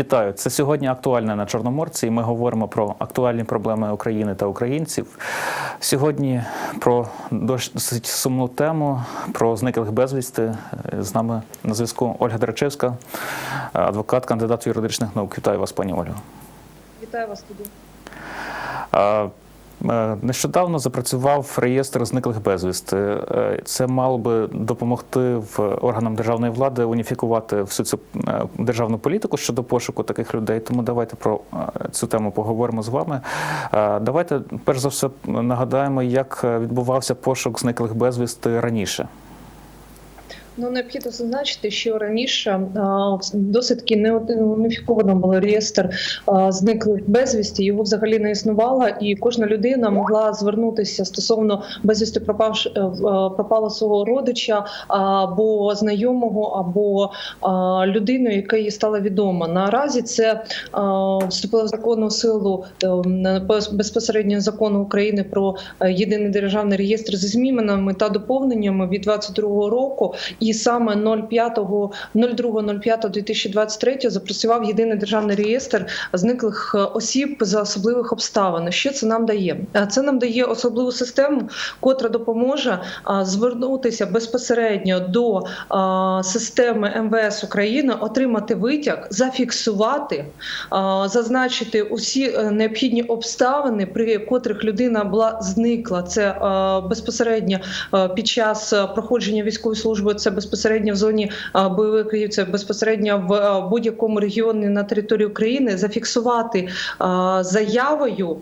Вітаю. Це сьогодні актуальне на Чорноморці. і Ми говоримо про актуальні проблеми України та українців. Сьогодні про досить сумну тему про зниклих безвісти. З нами на зв'язку Ольга Драчевська, адвокат, кандидат юридичних наук. Вітаю вас, пані Ольго. Вітаю вас тоді. Е, Нещодавно запрацював реєстр зниклих безвісти. Е, Це мало би допомогти в органам державної влади уніфікувати всю цю е, державну політику щодо пошуку таких людей. Тому давайте про цю тему поговоримо з вами. Давайте перш за все нагадаємо, як відбувався пошук зниклих безвісти раніше. Ну необхідно зазначити, що раніше досить таки не уніфіковано був реєстр зниклих безвісті. Його взагалі не існувало, і кожна людина могла звернутися стосовно безвісти пропавш е, е, пропало свого родича або знайомого, або людину, яка їй стала відома. Наразі це вступило в законну силу е, на- безпосередньо закону України про е, єдиний державний реєстр зі змінами та доповненнями від 22 року. І саме 02.05.2023 запрацював єдиний державний реєстр зниклих е, осіб за особливих обставин. Що це нам дає? Е, Це нам дає особливу систему, котра допоможе звернутися безпосередньо до системи МВС України, отримати витяг, зафіксувати, зазначити усі е, необхідні обставини, при котрих людина була зникла. Це е, безпосередньо е, під час е, проходження військової служби, це безпосередньо в зоні бойових дій, це безпосередньо в будь-якому регіоні на території України, зафіксувати заявою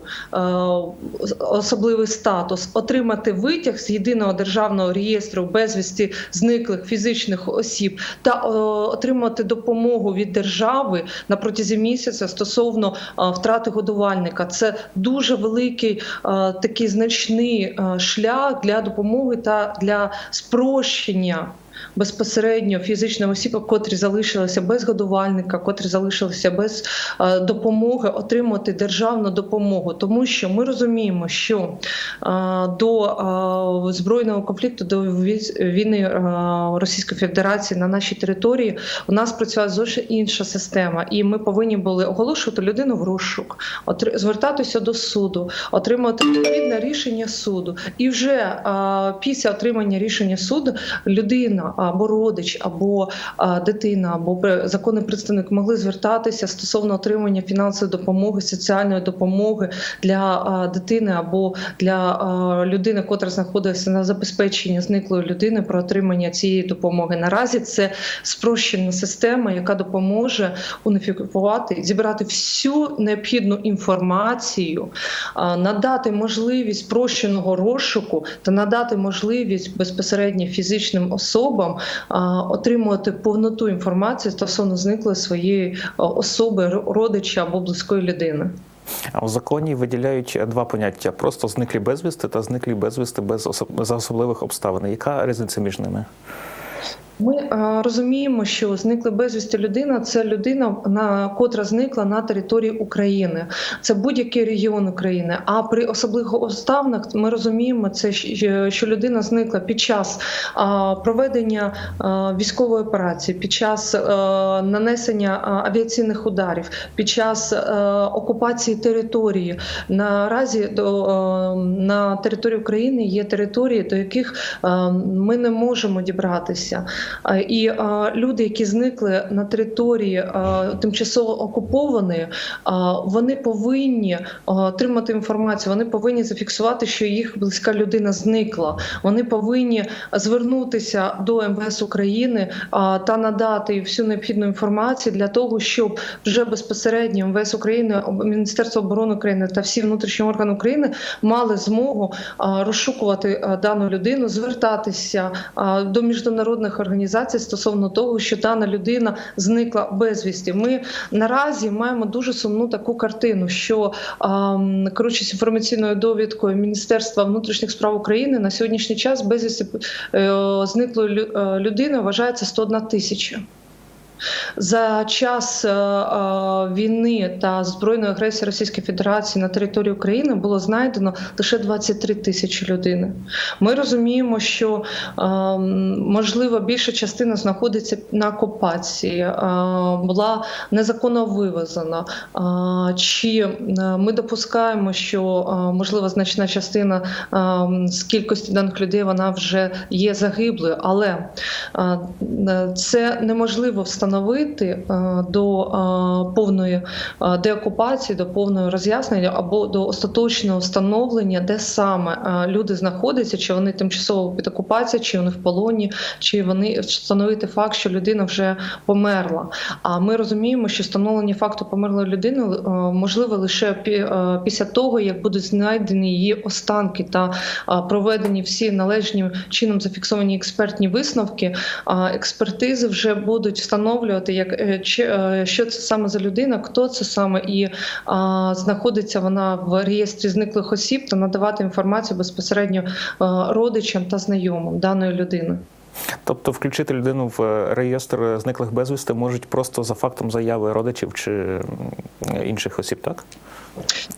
особливий статус, отримати витяг з єдиного державного реєстру безвісті зниклих фізичних осіб та отримати допомогу від держави на протязі місяця стосовно втрати годувальника. Це дуже великий такий значний шлях для допомоги та для спрощення. Безпосередньо фізичним осіб, котрі залишилися без годувальника, котрі залишилися без е, допомоги, отримати державну допомогу, тому що ми розуміємо, що е, до е, збройного конфлікту, до війни Російської Федерації на нашій території у нас працювала зовсім інша система, і ми повинні були оголошувати людину в розшук, звертатися до суду, отримати відповідне рішення суду. І вже після отримання рішення суду людина або родич, або дитина, або законний представник могли звертатися стосовно отримання фінансової допомоги, соціальної допомоги для дитини або для людини, котра знаходилася на забезпеченні зниклої людини про отримання цієї допомоги. Наразі це спрощена система, яка допоможе уніфікувати, зібрати всю необхідну інформацію, надати можливість спрощеного розшуку та надати можливість безпосередньо фізичним особам а, отримувати повноту інформації стосовно зниклої своєї особи, родича або близької людини. А у законі виділяють два поняття: просто зниклі безвісти та зниклі безвісти без за особливих обставин. Яка різниця між ними? Ми е, розуміємо, що зникла безвісти людина це людина, на котра зникла на території України. Це будь-який регіон України. А при особливих обставинах ми розуміємо, це що людина зникла під час проведення військової операції, під час е, нанесення авіаційних ударів, під час е, окупації території. Наразі е, на території України є території, до яких е, ми не можемо дібратися. А, І люди, які зникли на території тимчасово окупованої, вони повинні отримати інформацію. Вони повинні зафіксувати, що їх близька людина зникла. Вони повинні звернутися до МВС України та надати всю необхідну інформацію для того, щоб вже безпосередньо МВС України, Міністерство оборони України та всі внутрішні органи України мали змогу розшукувати дану людину, звертатися до міжнародних організацій стосовно того, що дана людина зникла безвісті. Ми наразі маємо дуже сумну таку картину, що керуючись інформаційною довідкою Міністерства внутрішніх справ України на сьогоднішній час безвісті е, зниклої е, людини вважається 101 тисяча. За час е, е, війни та збройної агресії Російської Федерації на території України було знайдено лише 23 тисячі людей. Ми розуміємо, що е, можливо більша частина знаходиться на окупації, була незаконно вивезена. Чи ми допускаємо, що можливо значна частина з кількості даних людей вона вже є загиблою, але це неможливо встановити е, до е, повної е, деокупації, до повного роз'яснення або до остаточного встановлення, де саме люди знаходяться, чи вони тимчасово під окупацією, чи вони в полоні, чи вони встановити факт, що людина вже померла. А ми розуміємо, що встановлення факту померлої людини можливо лише після того, як будуть знайдені її останки та проведені всі належним чином зафіксовані експертні висновки. Експертизи вже будуть встановлювати, як е, чи е, що це саме за людина, хто це саме, і а, знаходиться вона в реєстрі зниклих осіб та надавати інформацію безпосередньо е, родичам та знайомим даної людини. Тобто включити людину в е, реєстр зниклих безвісти можуть просто за фактом заяви родичів чи інших осіб, так?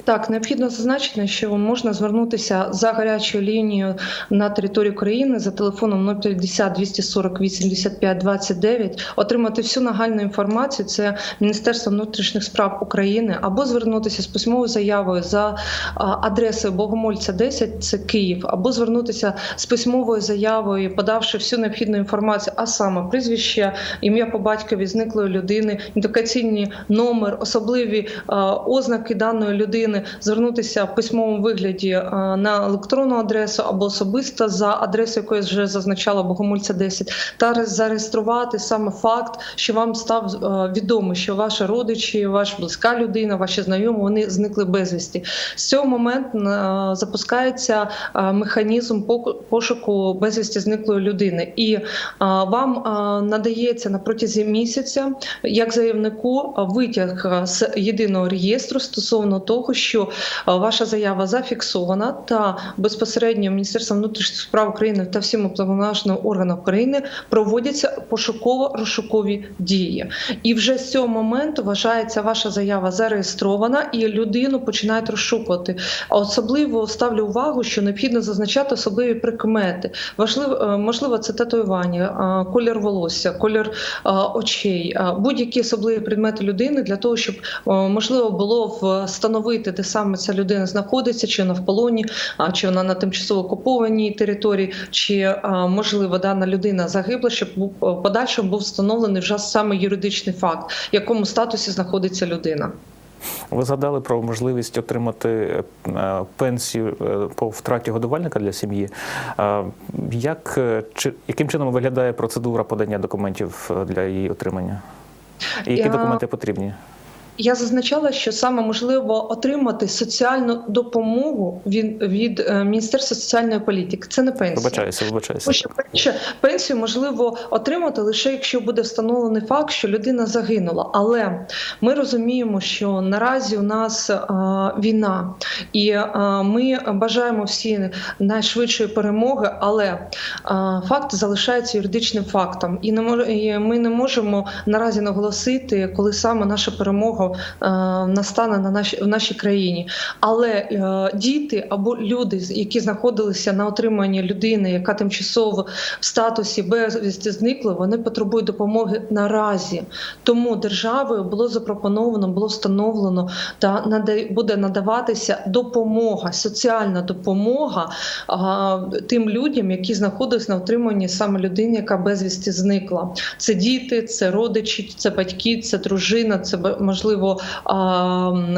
Так, необхідно зазначити, що можна звернутися за гарячою лінією на територію країни за телефоном 050 240 85 29, отримати всю нагальну інформацію. Це Міністерство внутрішніх справ України, або звернутися з письмовою заявою за адресою Богомольця 10, це Київ, або звернутися з письмовою заявою, подавши всю необхідну інформацію, а саме прізвище, ім'я по батькові зниклої людини, ідентифікаційний номер, особливі ознаки даної людини, звернутися в письмовому вигляді на електронну адресу або особисто за адресою, якою вже зазначала Богомольця 10, та зареєструвати саме факт, що вам став е, відомо, що ваші родичі, ваша близька людина, ваші знайомі вони зникли безвісті. З цього моменту е, запускається е, механізм пошуку безвісті зниклої людини, і е, вам е, надається на протязі місяця як заявнику витяг е, з єдиного реєстру стосовно того, що ваша заява зафіксована, та безпосередньо Міністерством внутрішніх справ України та всіма уповноваженими органами України проводяться пошуково-розшукові дії. І вже з цього моменту вважається ваша заява зареєстрована, і людину починають розшукувати. Особливо ставлю увагу, що необхідно зазначати особливі прикмети. Важливо, можливо, це татуювання, колір волосся, колір очей, будь-які особливі предмети людини для того, щоб можливо було встановити, де саме ця людина знаходиться, чи вона в полоні, чи вона на тимчасово окупованій території, чи можливо дана людина загибла, щоб подальшому був встановлений вже саме юридичний факт, в якому статусі знаходиться людина. Ви згадали про можливість отримати е, пенсію е, по втраті годувальника для сім'ї. Як, е, чи, яким чином виглядає процедура подання документів для її отримання? І які Я- документи потрібні? Я зазначала, що саме можливо отримати соціальну допомогу від, від е, Міністерства соціальної політики. Це не пенсія. Вибачаюся, вибачаюся. Тому що перше, пенсію можливо отримати лише якщо буде встановлений факт, що людина загинула. Але ми розуміємо, що наразі у нас а, війна, і а, ми бажаємо всі найшвидшої перемоги, але а, факт залишається юридичним фактом, і не мож, і ми не можемо наразі наголосити, коли саме наша перемога а, настане на нашій в нашій країні. Але е, діти або люди, які знаходилися на отриманні людини, яка тимчасово в статусі безвісті зникли, вони потребують допомоги наразі. Тому державою було запропоновано, було встановлено та буде надаватися допомога, соціальна допомога тим людям, які знаходились на отриманні саме людини, яка безвісті зникла. Це діти, це родичі, це батьки, це дружина, це б- можливо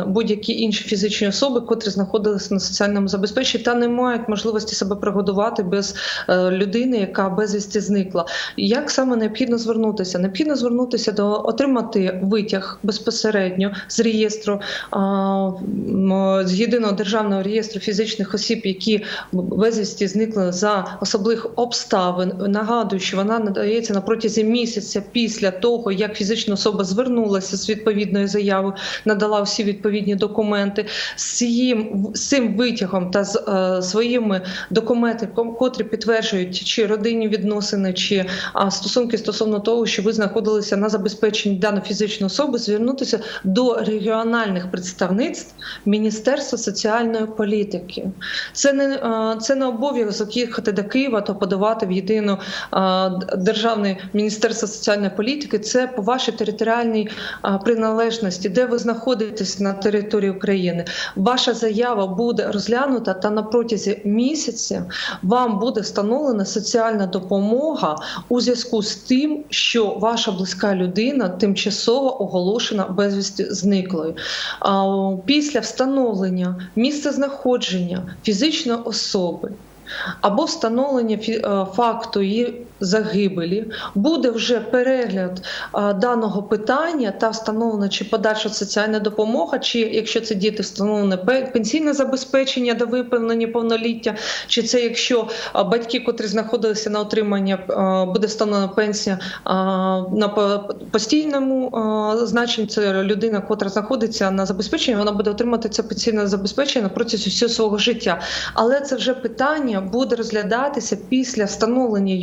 будь-які інші фізичні особи, котрі знаходилися на соціальному забезпеченні та не мають можливості себе пригодувати без е, людини, яка безвісті зникла. Як саме необхідно звернутися? Необхідно звернутися до отримати витяг безпосередньо з реєстру з єдиного державного реєстру фізичних осіб, які безвісті зникли за особливих обставин. Нагадую, що вона надається на протязі місяця після того, як фізична особа звернулася з відповідною заявою заяву, надала всі відповідні документи. З цим, витягом та з е, своїми документами, котрі підтверджують чи родинні відносини, чи стосунки стосовно того, що ви знаходилися на забезпеченні даної фізичної особи, звернутися до регіональних представництв Міністерства соціальної політики. Це не е, це не обов'язок їхати до Києва та подавати в єдину е, державне міністерство соціальної політики. Це по вашій територіальній приналежності, де ви знаходитесь на території України. Ваша заява буде розглянута та на протязі місяця вам буде встановлена соціальна допомога у зв'язку з тим, що ваша близька людина тимчасово оголошена безвісти зниклою. Після встановлення місця знаходження фізичної особи. Або встановлення е, факту її загибелі буде вже перегляд даного питання та встановлена чи подальша соціальна допомога, чи якщо це діти, встановлене пенсійне забезпечення до виповнення повноліття, чи це якщо батьки, котрі знаходилися на отримання, буде встановлена пенсія на постійному а, значенні. Це людина, котра знаходиться на забезпеченні, вона буде отримати це пенсійне забезпечення протязі всього свого життя. Але це вже питання буде розглядатися після встановлення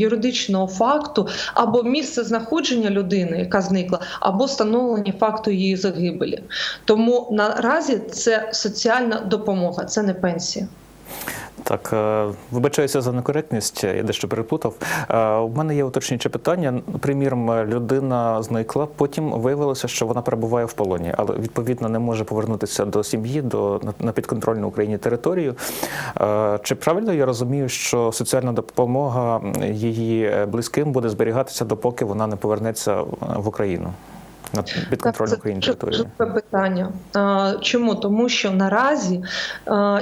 юридичного факту або місце знаходження людини, яка зникла, або встановлення факту її загибелі. Тому наразі це соціальна допомога, це не пенсія. Так, е, вибачаюся за некоректність, я дещо переплутав. Е, У мене є уточнююче питання. Приміром, людина зникла, потім виявилося, що вона перебуває в полоні, але відповідно не може повернутися до сім'ї, до на- на підконтрольну Україні територію. Е, Чи правильно я розумію, що соціальна допомога її близьким буде зберігатися, допоки вона не повернеться в Україну? На підконтрольну це Україні дуже питання. Чому? Тому що наразі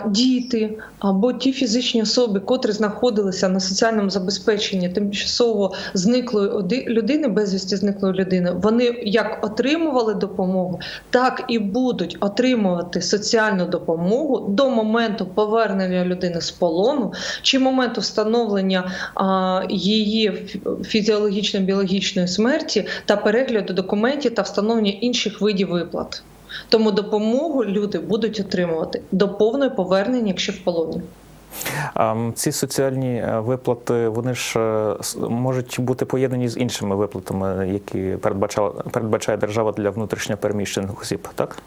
діти або ті фізичні особи, котрі знаходилися на соціальному забезпеченні тимчасово зниклої людини, безвісті зниклої людини, вони як отримували допомогу, так і будуть отримувати соціальну допомогу до моменту повернення людини з полону чи моменту встановлення її фізіологічно-біологічної смерті та перегляду документів та встановлення інших видів виплат. Тому допомогу люди будуть отримувати до повної повернення, якщо в полоні. Ці соціальні е, виплати вони ж е, можуть бути поєднані з іншими виплатами, які передбачає держава для внутрішньопереміщених осіб, так?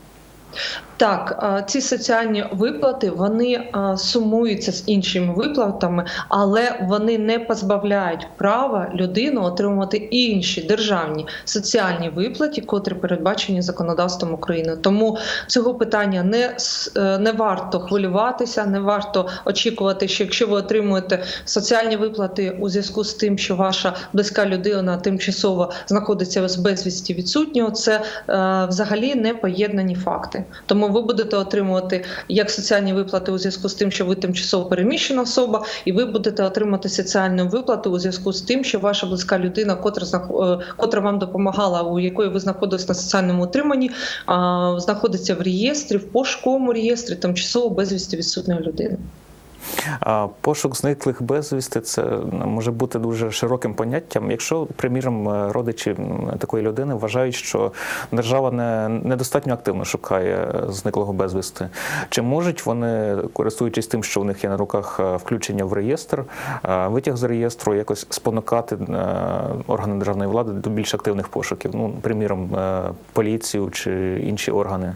Так, ці соціальні виплати вони сумуються з іншими виплатами, але вони не позбавляють права людину отримувати інші державні соціальні виплати, котрі передбачені законодавством України. Тому цього питання не, е, не варто хвилюватися, не варто очікувати, що якщо ви отримуєте соціальні виплати у зв'язку з тим, що ваша близька людина тимчасово знаходиться з безвісті відсутнього, це е, взагалі не поєднані факти. Тому ви будете отримувати як соціальні виплати у зв'язку з тим, що ви тимчасово переміщена особа, і ви будете отримати соціальну виплату у зв'язку з тим, що ваша близька людина, котра е, котра вам допомагала, у якої ви знаходились на соціальному утриманні, знаходиться в реєстрі, в пошуковому реєстрі тимчасово безвісті відсутньої людини. Пошук зниклих безвісти це може бути дуже широким поняттям. Якщо, приміром, е, родичі такої людини вважають, що держава не недостатньо активно шукає зниклого безвісти, чи можуть вони, користуючись тим, що у них є на руках е, включення в реєстр, е, витяг з реєстру, якось спонукати е, органи державної влади до більш активних пошуків? Ну, приміром, е, поліцію чи інші органи?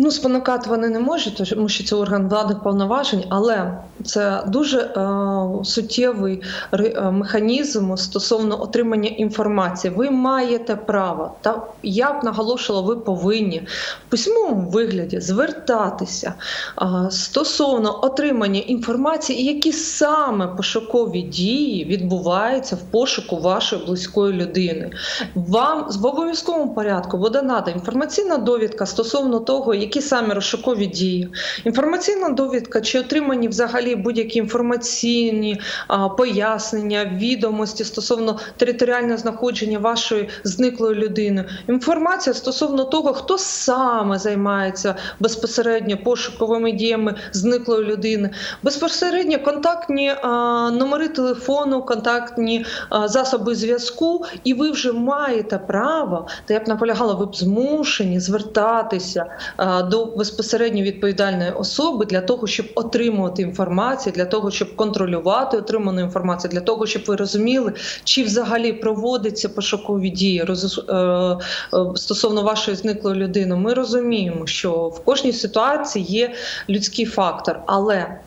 Ну, спонукати вони не можуть, тому що це орган владних повноважень, але це дуже е, суттєвий е, механізм стосовно отримання інформації. Ви маєте право, та я б наголошувала, ви повинні в письмовому вигляді звертатися е, стосовно отримання інформації, які саме пошукові дії відбуваються в пошуку вашої близької людини. Вам в обов'язковому порядку буде надана інформаційна довідка стосовно того, які саме розшукові дії. Інформаційна довідка чи отримані взагалі будь-які інформаційні пояснення, відомості стосовно територіального знаходження вашої зниклої людини. Інформація стосовно того, хто саме займається безпосередньо пошуковими діями зниклої людини, безпосередньо контактні номери телефону, контактні засоби зв'язку, і ви вже маєте право, та я б наполягала, ви б змушені звертатися до безпосередньо відповідальної особи для того, щоб отримувати інформацію, для того, щоб контролювати отриману інформацію, для того, щоб ви розуміли, чи взагалі проводиться пошукові дії е, е, стосовно вашої зниклої людини. Ми розуміємо, що в кожній ситуації є людський фактор, але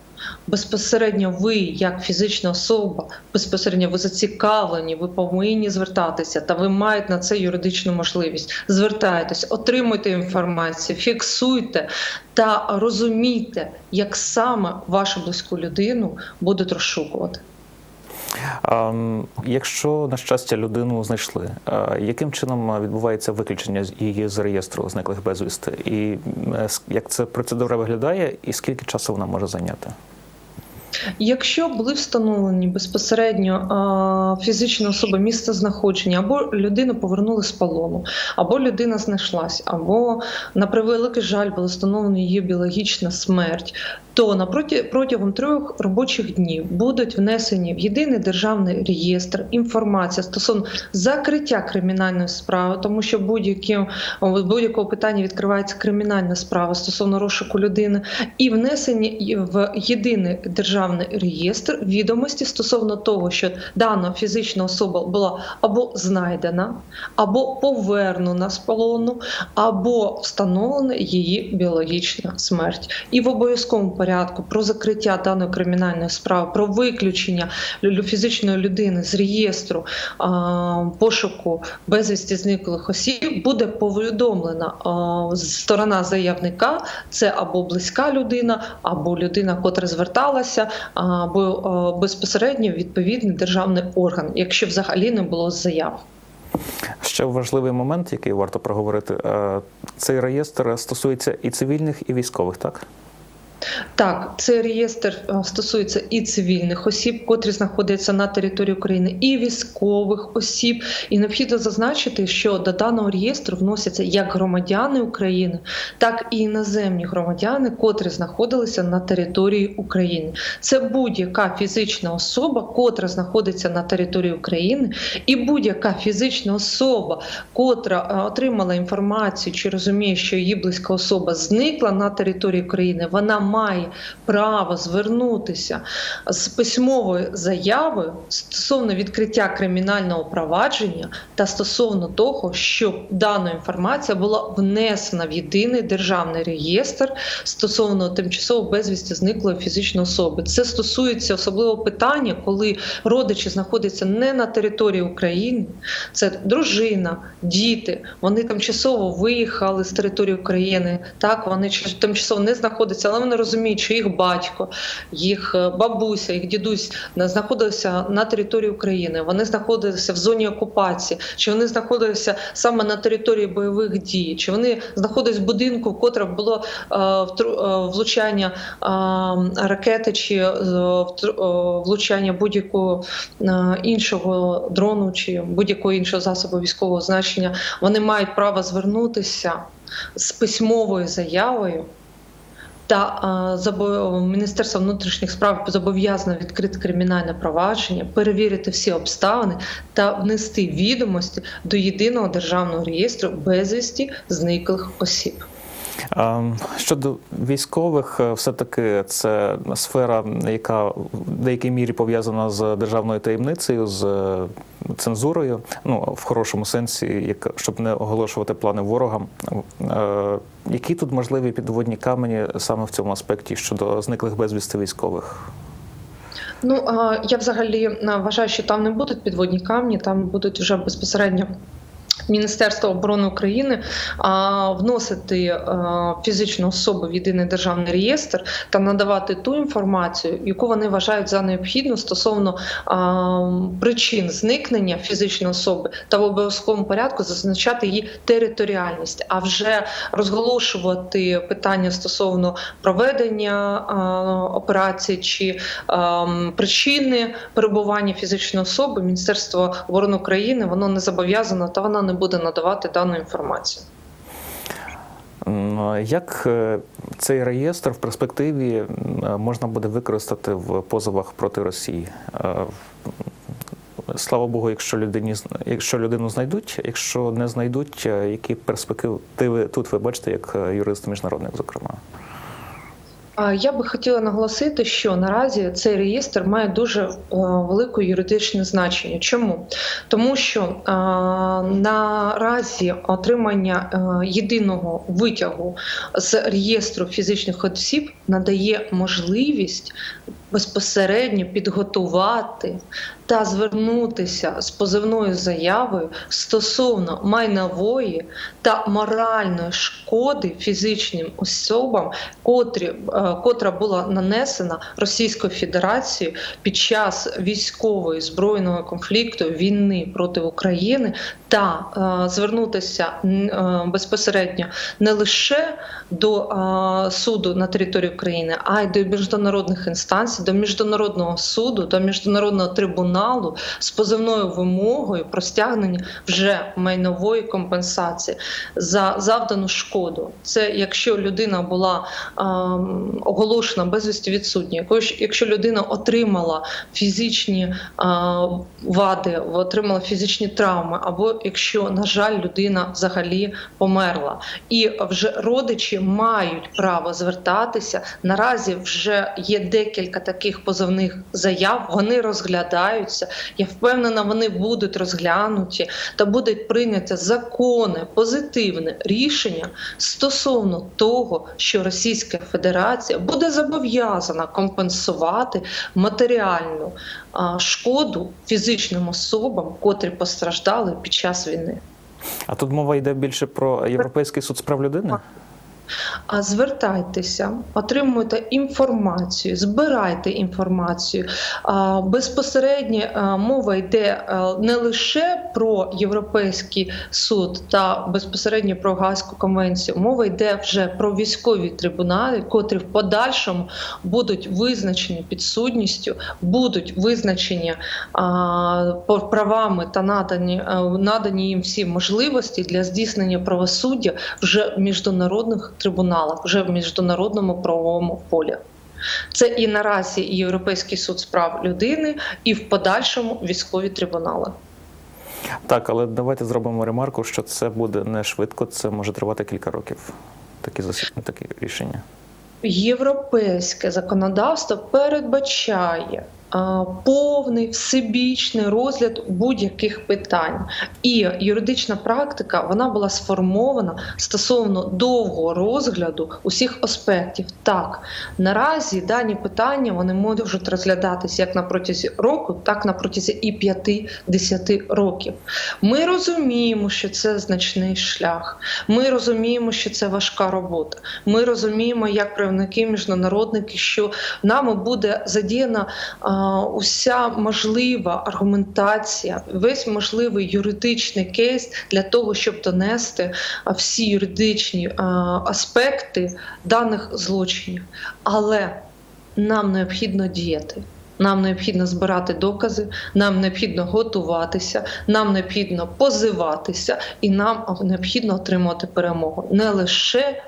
безпосередньо ви, як фізична особа, безпосередньо ви зацікавлені, ви повинні звертатися, та ви маєте на це юридичну можливість. Звертайтесь, отримуйте інформацію, фіксуйте та розумійте, як саме вашу близьку людину будуть розшукувати. Якщо на щастя людину знайшли, яким чином відбувається виключення її з реєстру зниклих безвісти? І е, як ця процедура виглядає, і скільки часу вона може зайняти? Якщо були встановлені безпосередньо а, фізична особа місце знаходження, або людину повернули з полону, або людина знайшлась, або на превеликий жаль була встановлена її біологічна смерть, то протягом трьох робочих днів будуть внесені в єдиний державний реєстр інформація стосовно закриття кримінальної справи, тому що будь-яким будь-якого питання відкривається кримінальна справа стосовно розшуку людини, і внесені в єдиний державний реєстр відомості стосовно того, що дана фізична особа була або знайдена, або повернена з полону, або встановлена її біологічна смерть. І в обов'язковому порядку про закриття даної кримінальної справи, про виключення фізичної людини з реєстру а, пошуку безвісті зниклих осіб буде повідомлена а, сторона заявника. Це або близька людина, або людина, котра зверталася, або безпосередньо відповідний державний орган, якщо взагалі не було заяв. Ще важливий момент, який варто проговорити. е, Цей реєстр стосується і цивільних, і військових, так? Так, цей реєстр е, стосується і цивільних осіб, котрі знаходяться на території України, і військових осіб. І необхідно зазначити, що до даного реєстру вносяться як громадяни України, так і іноземні громадяни, котрі знаходилися на території України. Це будь-яка фізична особа, котра знаходиться на території України, і будь-яка фізична особа, котра е, отримала інформацію чи розуміє, що її близька особа зникла на території України, вона має право звернутися з письмовою заявою стосовно відкриття кримінального провадження та стосовно того, щоб дана інформація була внесена в єдиний державний реєстр стосовно тимчасово безвісті зниклої фізичної особи. Це стосується особливо питання, коли родичі знаходяться не на території України, це дружина, діти. Вони тимчасово виїхали з території України. Так вони тимчасово не знаходяться, але вони розуміють, що їх батько, їх е, бабуся, їх дідусь не знаходилися на території України. Вони знаходилися в зоні окупації, чи вони знаходилися саме на території бойових дій, чи вони знаходились в будинку, в котрому було е, е, влучання ракети, чи влучання будь-якого іншого дрону чи будь-якого іншого засобу військового значення, вони мають право звернутися з письмовою заявою. Та е, Міністерство внутрішніх справ зобов'язано відкрити кримінальне провадження, перевірити всі обставини та внести відомості до єдиного державного реєстру безвісті зниклих осіб. Щодо військових, е, все-таки це сфера, яка в деякій мірі пов'язана з державною таємницею, з е, цензурою, ну в хорошому сенсі, як щоб не оголошувати плани ворогам. Які тут можливі підводні камені саме в цьому аспекті щодо зниклих безвісти військових? Ну я взагалі вважаю, що там не будуть підводні камні, там будуть вже безпосередньо Міністерства оборони України вносити а, фізичну особу в єдиний державний реєстр та надавати ту інформацію, яку вони вважають за необхідну стосовно причин зникнення фізичної особи, та в обов'язковому порядку зазначати її територіальність, а вже розголошувати питання стосовно проведення а, операції чи причини перебування фізичної особи Міністерство оборони України воно не зобов'язано та вона не буде надавати дану інформацію. Як е, цей реєстр в перспективі можна буде використати в позовах проти Росії? Е, Слава Богу, якщо людині якщо людину знайдуть, якщо не знайдуть, е, які перспективи тут ви бачите, як юрист міжнародник, зокрема? Я би хотіла наголосити, що наразі цей реєстр має дуже е, велике юридичне значення. Чому? Тому що е, наразі отримання е, єдиного витягу з реєстру фізичних осіб надає можливість безпосередньо підготувати та звернутися з позивною заявою стосовно майнової та моральної шкоди фізичним особам, котрі, е, котра була нанесена Російською Федерацією під час військової збройного конфлікту війни проти України, та е, звернутися е, безпосередньо не лише до суду на території України, а й до міжнародних інстанцій, до міжнародного суду, до міжнародного трибуналу з позивною вимогою про стягнення вже майнової компенсації за завдану шкоду. Це якщо людина була оголошена безвісті відсутня, якщо- людина отримала фізичні вади, отримала фізичні травми, або якщо, на жаль, людина взагалі померла, і вже родичі мають право звертатися. Наразі вже є декілька таких позовних заяв. Вони розглядаються. Я впевнена, вони будуть розглянуті та будуть прийняті законне, позитивне рішення стосовно того, що Російська Федерація буде зобов'язана компенсувати матеріальну шкоду фізичним особам, котрі постраждали під час війни. А тут мова йде більше про Європейський суд з прав людини? А звертайтеся, отримуйте інформацію, збирайте інформацію. Безпосередньо мова йде не лише про Європейський суд та безпосередньо про Гаазьку конвенцію. Мова йде вже про військові трибунали, котрі в подальшому будуть визначені підсудністю, будуть визначені правами та надані, надані їм всі можливості для здійснення правосуддя вже міжнародних трибуналах, вже в міжнародному правовому полі. Це і наразі і Європейський суд з прав людини, і в подальшому військові трибунали. Так, але давайте зробимо ремарку, що це буде не швидко, це може тривати кілька років. Такі засідання, такі рішення. Європейське законодавство передбачає повний всебічний розгляд будь-яких питань, і юридична практика вона була сформована стосовно довгого розгляду усіх аспектів. Так наразі дані питання вони можуть розглядатися як на протязі року, так на протязі і 5-10 років. Ми розуміємо, що це значний шлях. Ми розуміємо, що це важка робота. Ми розуміємо, як правники, міжнародники, що нами буде задіяна уся можлива аргументація, весь можливий юридичний кейс для того, щоб донести всі юридичні аспекти даних злочинів. Але нам необхідно діяти. Нам необхідно збирати докази, нам необхідно готуватися, нам необхідно позиватися, і нам необхідно отримати перемогу не лише е,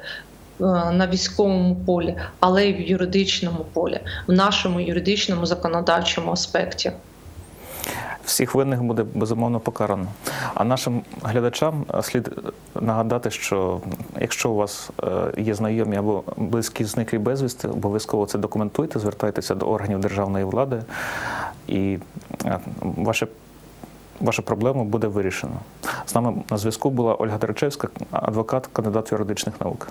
на військовому полі, але й в юридичному полі, в нашому юридичному законодавчому аспекті. Всіх винних буде безумовно покарано. А нашим глядачам е, слід нагадати, що якщо у вас е, є знайомі або близькі зниклі безвісти, обов'язково це документуйте, звертайтеся до органів державної влади, і е, ваше. Ваша проблема буде вирішена. З нами на зв'язку була Ольга Теречевська, адвокат, кандидат юридичних наук.